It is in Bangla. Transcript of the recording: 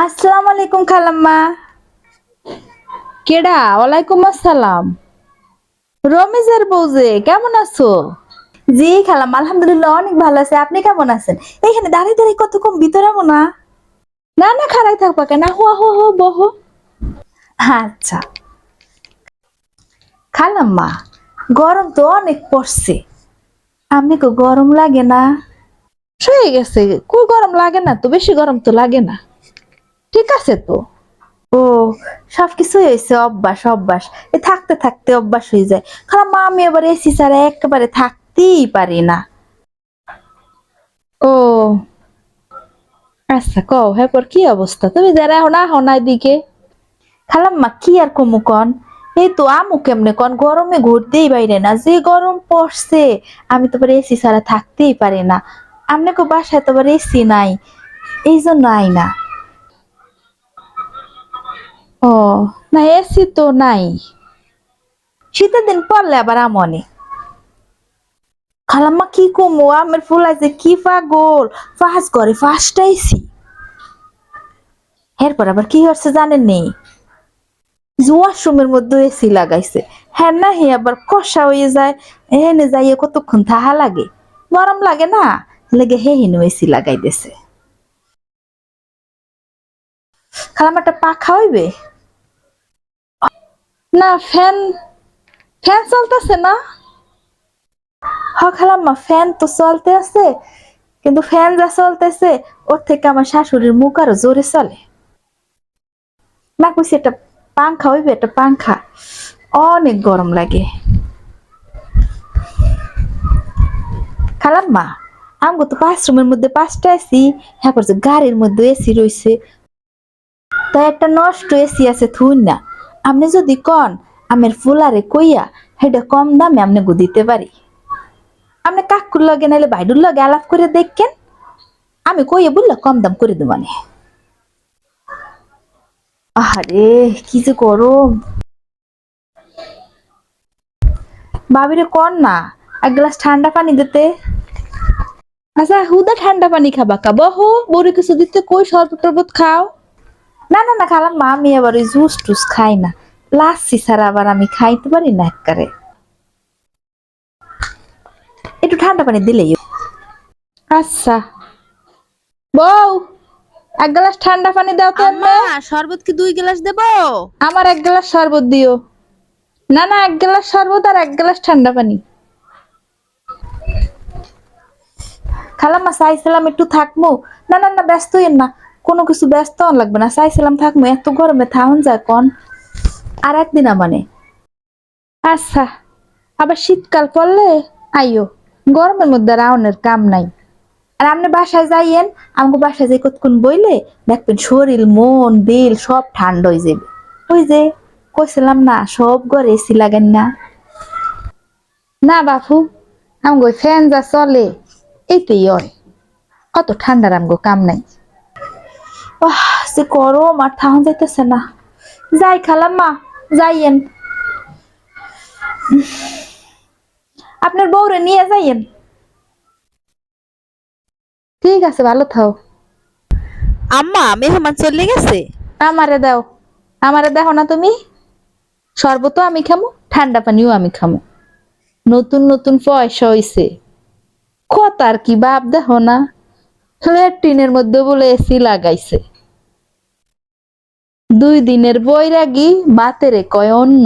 আসসালামু আলাইকুম খালাম্মা। কেডা? ওয়ালাইকুম আসসালাম। রমেজের বউজে কেমন আছো? জি খালাম্মা, আলহামদুলিল্লাহ অনেক ভালো আছে। আপনি কেমন আছেন? এইখানে দাঁড়িয়ে দাঁড়িয়ে কতক্ষণ ভিতরে না। না না খারাই থাকবা কেন হুয়া হো হো বহো। আচ্ছা। খালাম্মা, গরম তো অনেক পড়ছে। আপনি তো গরম লাগে না। হয়ে গেছে। কই গরম লাগে না তো? বেশি গরম তো লাগে না। ঠিক আছে তো। ও সবকিছু হয়েছে, অভ্যাস অভ্যাস। এ থাকতে থাকতে অভ্যাস হয়ে যায়। খালাম্মা আমি এবার এসি ছাড়া একেবারে থাকতেই পারি না। ও আচ্ছা কও হ্যাঁ পর কি অবস্থা? তুমি যারা এখন আহো না দিকে খালাম্মা, কি আর কমু কন? এই তো আমু কেমনে কন? গরমে ঘুরতেই বাইরে না। যে গরম পড়ছে, আমি তো এসি ছাড়া থাকতেই পারি না। আপনাকে বাসায় তো এসি নাই। এই জন্য আই না। ও, না, এসি তো নাই। শীতের দিন পড়লে আবার আমনে। খালাম্মা কি কমু, আমের ফুল আছে, কি পাগল? ফাঁস করে ফাঁসটাইছি এরপর আবার কি হচ্ছে জানেন নেই? ওয়াশরুমের মধ্যে এসি লাগাইছে। হ্যাঁ না, হে, আবার কষা হয়ে যায়। হেনে যাইয়ে কতক্ষণ থাহা লাগে? গরম লাগে না? লেগে হে, হেনু এসি লাগাই দিছে। খালামাটা পাখা হইবে? না, ফ্যান ফ্যান চলতেছে না। হ, খালাম্মা, ফ্যান তো চলতে আছে, কিন্তু ফ্যান যা চলতেছে, ওর থেকে আমার শাশুড়ির মুখ আরও জোরে চলে। না কইছি, একটা পাংখা হইবে, একটা পাংখা। অনেক গরম লাগে। খালাম্মা, আমগো তো পাঁচ রুমের মধ্যে পাঁচটা এসি হ্যাঁ যে গাড়ির মধ্যে এসি রইছে, তাই একটা নষ্ট এসি আছে থুন না আপনি যদি কন আমের ফুলারে কইয়া সেটা কম দামে আপনি দিতে পারি। আপনি কাকুর লগে নাইলে বাইডুর লগে আলাপ করে দেখেন। আমি কইয়ে বললে কম দাম করে দেব মানে আরে কি যে গরম। বাবিরে কন না এক গ্লাস ঠান্ডা পানি দিতে। আচ্ছা হুদা ঠান্ডা পানি খাবা কা? বহো বড় কিছু দিতে কই শরবত টরবত খাও। না না না খালাম মা আমি আবার ওই জুস টুস খাই না। লাচ্ছি ছাড়া আবার আমি খাইতে পারি না একবারে একটু ঠান্ডা পানি দিলেই আচ্ছা। বউ এক গ্লাস ঠান্ডা পানি দাও তো এমনে। শরবত কি দুই গ্লাস দেব? আমার এক গ্লাস শরবত দিও। না না এক গ্লাস শরবত আর এক গ্লাস ঠান্ডা পানি। খালাম্মা চাইছিলাম একটু থাকব না না না ব্যস্ত না। কোনো কিছু ব্যস্ত হওয়ার লাগবে না। চাইছিলাম থাকব এত গরমে থাকুন যায় কন। আর একদিন মানে। আচ্ছা আবার শীতকাল পড়লে? আইও গরমের মধ্যে রাউনের কাম নাই। আর আপনি বাসায় যাইয়েন আমাকে বাসায় যাই কতক্ষণ বইলে দেখবেন শরীর মন দিল সব ঠান্ডা হয়ে যাবে। ওই যে কইছিলাম না সব ঘরে এসি লাগেন না। না বাপু আমগো ফ্যান যা চলে এইতেই হয়। অত ঠান্ডার আমগো কাম নাই। আহ সে গরম আর থাকুন যাইতেছে না। যাই খালাম্মা যাইয়েন। আপনার বউরে নিয়ে যাইয়েন। ঠিক আছে ভালো থাও। আম্মা মেহমান চলে গেছে? আমারে দাও আমারে দেখো না তুমি। শরবতও আমি খামো ঠান্ডা পানিও আমি খামো। নতুন নতুন পয়সা হইছে। আর কি বাপ দেখো না। টিনের মধ্যে বলে এসি লাগাইছে। দুই দিনের বৈরাগী বাতেরে কয় অন্য